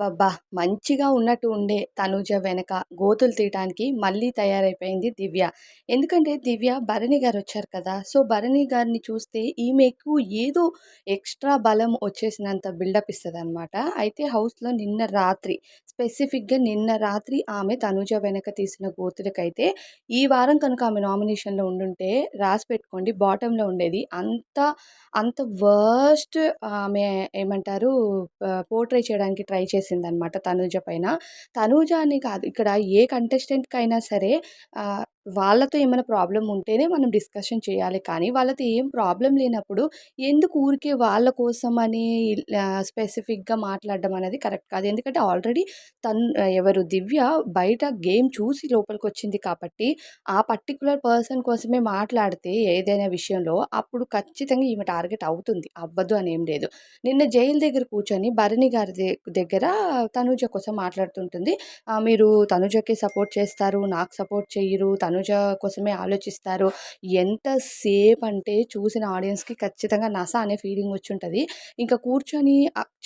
అబ్బబ్బా! మంచిగా ఉన్నట్టు ఉండే తనూజ వెనక గోతులు తీయటానికి మళ్ళీ తయారైపోయింది దివ్య. ఎందుకంటే దివ్య భరణి గారు వచ్చారు కదా! సో, భరణి గారిని చూస్తే ఈమెకు ఏదో ఎక్స్‌ట్రా బలం వచ్చేసినంత బిల్డప్ ఇస్తుంది అనమాట అయితే హౌస్‌లో నిన్న రాత్రి స్పెసిఫిక్‌గా నిన్న రాత్రి ఆమె తనూజ వెనక తీసిన గోతులకైతే ఈ వారం కనుక ఆమె నామినేషన్‌లో ఉండుంటే రాసి పెట్టుకోండి బాటంలో ఉండేది. అంత అంత వర్స్ట్ ఆమె ఏమంటారు ఆహ్, పోర్ట్రే చేయడానికి ట్రై చేసి చేసిందనమాట తనూజ పైన. తనూజ అని కాదు ఇక్కడ ఏ కంటెస్టెంట్‌కైనా సరే వాళ్ళతో ఏమైనా ప్రాబ్లం ఉంటేనే మనం డిస్కషన్ చేయాలి. కానీ వాళ్ళతో ఏం ప్రాబ్లం లేనప్పుడు ఎందుకు ఊరికే వాళ్ళ కోసం అని స్పెసిఫిక్‌గా మాట్లాడడం అనేది కరెక్ట్ కాదు. ఎందుకంటే ఆల్రెడీ తన్ ఎవరు దివ్య బయట గేమ్ చూసి లోపలికి వచ్చింది కాబట్టి, ఆ పర్టికులర్ పర్సన్ కోసమే మాట్లాడితే ఏదైనా విషయంలో అప్పుడు ఖచ్చితంగా ఈమె టార్గెట్ అవుతుంది. అవ్వదు అని ఏం లేదు. నిన్న జైలు దగ్గర కూర్చొని భరణి గారి దగ్గర తనుజ కోసం మాట్లాడుతుంటుంది. మీరు తనుజకే సపోర్ట్ చేస్తారు. నాకు సపోర్ట్ చేయరు తను తనూజ కోసమే ఆలోచిస్తారు. ఎంత అంటే చూసిన ఆడియన్స్‌కి ఖచ్చితంగా నస అనే ఫీలింగ్ వచ్చి ఉంటుంది ఇంకా కూర్చొని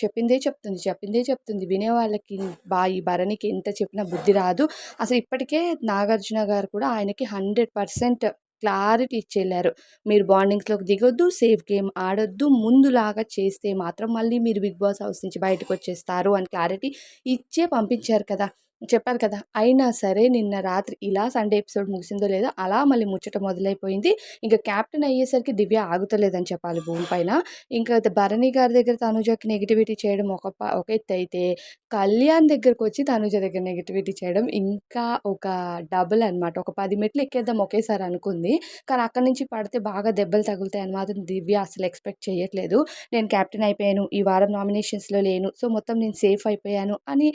చెప్పిందే చెప్తుంది. చెప్పిందే చెప్తుంది. వినేవాళ్ళకి బా ఈ భరణికి ఎంత చెప్పినా బుద్ధి రాదు. అసలు ఇప్పటికే నాగార్జున గారు కూడా ఆయనకి 100% క్లారిటీ ఇచ్చేళ్ళారు మీరు బాండింగ్స్‌లోకి దిగొద్దు. Safe game ఆడొద్దు. ముందులాగా చేస్తే మాత్రం మళ్ళీ మీరు 'బిగ్ బాస్' హౌస్ నుంచి బయటకొచ్చేస్తారు అని క్లారిటీ ఇచ్చే పంపించారు కదా! చెప్పాను కదా! అయినా సరే నిన్న రాత్రి ఇలా సండే ఎపిసోడ్ ముగిసిందో లేదో అలా మళ్ళీ ముచ్చట మొదలైపోయింది. ఇంకా క్యాప్టెన్ అయ్యేసరికి దివ్య ఆగుతలేదని చెప్పాలి భూమి పైన. ఇంకా భరణి గారి దగ్గర తనుజకి నెగటివిటీ చేయడం ఒక ప ఒక ఎత్తయితే, కళ్యాణ్ దగ్గరకొచ్చి తనుజ దగ్గర నెగిటివిటీ చేయడం ఇంకా ఒక డబుల్ అనమాట. ఒక పది మెట్లు ఎక్కేద్దాం ఒకేసారి అనుకుంది. కానీ అక్కడి నుంచి పడితే బాగా దెబ్బలు తగులుతాయి అని మాత్రం దివ్య అసలు ఎక్స్‌పెక్ట్ చేయట్లేదు. నేను క్యాప్టెన్ అయిపోయాను. ఈ వారం నామినేషన్స్‌లో లేను. సో, మొత్తం నేను సేఫ్ అయిపోయాను అని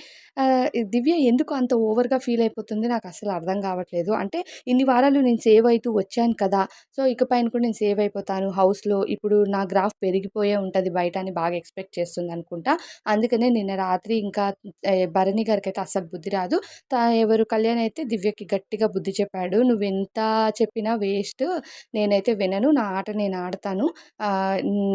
దివ్య ఎందుకు అంత ఓవర్‌గా ఫీల్ అయిపోతుంది నాకు అసలు అర్థం కావట్లేదు. అంటే ఇన్ని వారాలు నేను సేవ్ అవుతూ వచ్చాను కదా! సో, ఇకపైన కూడా నేను సేవ్ అయిపోతాను హౌస్‌లో. ఇప్పుడు నా గ్రాఫ్ పెరిగిపోయే ఉంటుంది బయట అని బాగా ఎక్స్‌పెక్ట్ చేస్తుందనుకుంటా. అందుకనే నిన్న రాత్రి ఇంకా భరణి గారికి అయితే అస్సలు బుద్ధి రాదు. తా ఎవరు కళ్యాణ్ అయితే దివ్యకి గట్టిగా బుద్ధి చెప్పాడు. "నువ్వెంత చెప్పినా వేస్ట్. నేనైతే వినను. నా ఆట నేను ఆడతాను.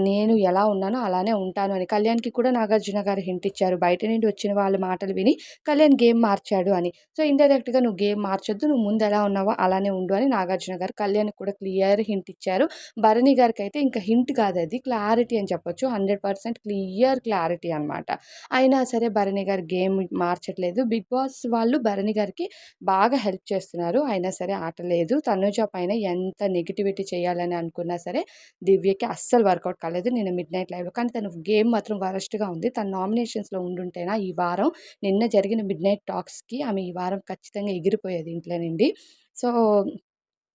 నేను ఎలా ఉన్నానో అలానే ఉంటాను" అని. కళ్యాణ్‌కి కూడా నాగార్జున గారు హింట్ ఇచ్చారు. బయట నుండి వచ్చిన వాళ్ళ మాటలు విని కళ్యాణ్ గేమ్ మార్చాడు అని. సో, ఇండైరెక్ట్‌గా "నువ్వు గేమ్ మార్చొద్దు. నువ్వు ముందు ఎలా ఉన్నావో అలానే ఉండు" అని నాగార్జున గారు కళ్యాణ్ కూడా క్లియర్ హింట్ ఇచ్చారు. భరణి గారికి అయితే ఇంకా హింట్ కాదది క్లారిటీ అని చెప్పొచ్చు. 100% క్లియర్ క్లారిటీ అనమాట. అయినా సరే Bharani garu game మార్చట్లేదు. Big boss వాళ్ళు భరణి గారికి బాగా హెల్ప్ చేస్తున్నారు. అయినా సరే ఆటలేదు తనుజ పైన ఎంత నెగటివిటీ చేయాలని అనుకున్నా సరే దివ్యకి అస్సలు వర్కౌట్ కాలేదు. నిన్న మిడ్‌నైట్ లైవ్‌లో. కానీ తను గేమ్ మాత్రం వరస్ట్‌గా ఉంది. తన నామినేషన్స్‌లో ఉండుంటేనా ఈ వారం నిన్న జరిగిన మిడ్‌నైట్ టాక్స్‌కి ఆమె ఈ వారం ఖచ్చితంగా ఎగిరిపోయేది ఇంట్లో నుండి. సో,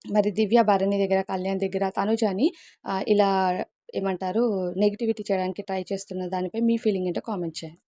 మరి దివ్య భరణి దగ్గర, కళ్యాణ్ దగ్గర తనూజని అని ఇలా ఏమంటారు నెగటివిటీ చేయడానికి ట్రై చేస్తున్న దానిపై మీ ఫీలింగ్ ఏంటో కామెంట్ చేయండి.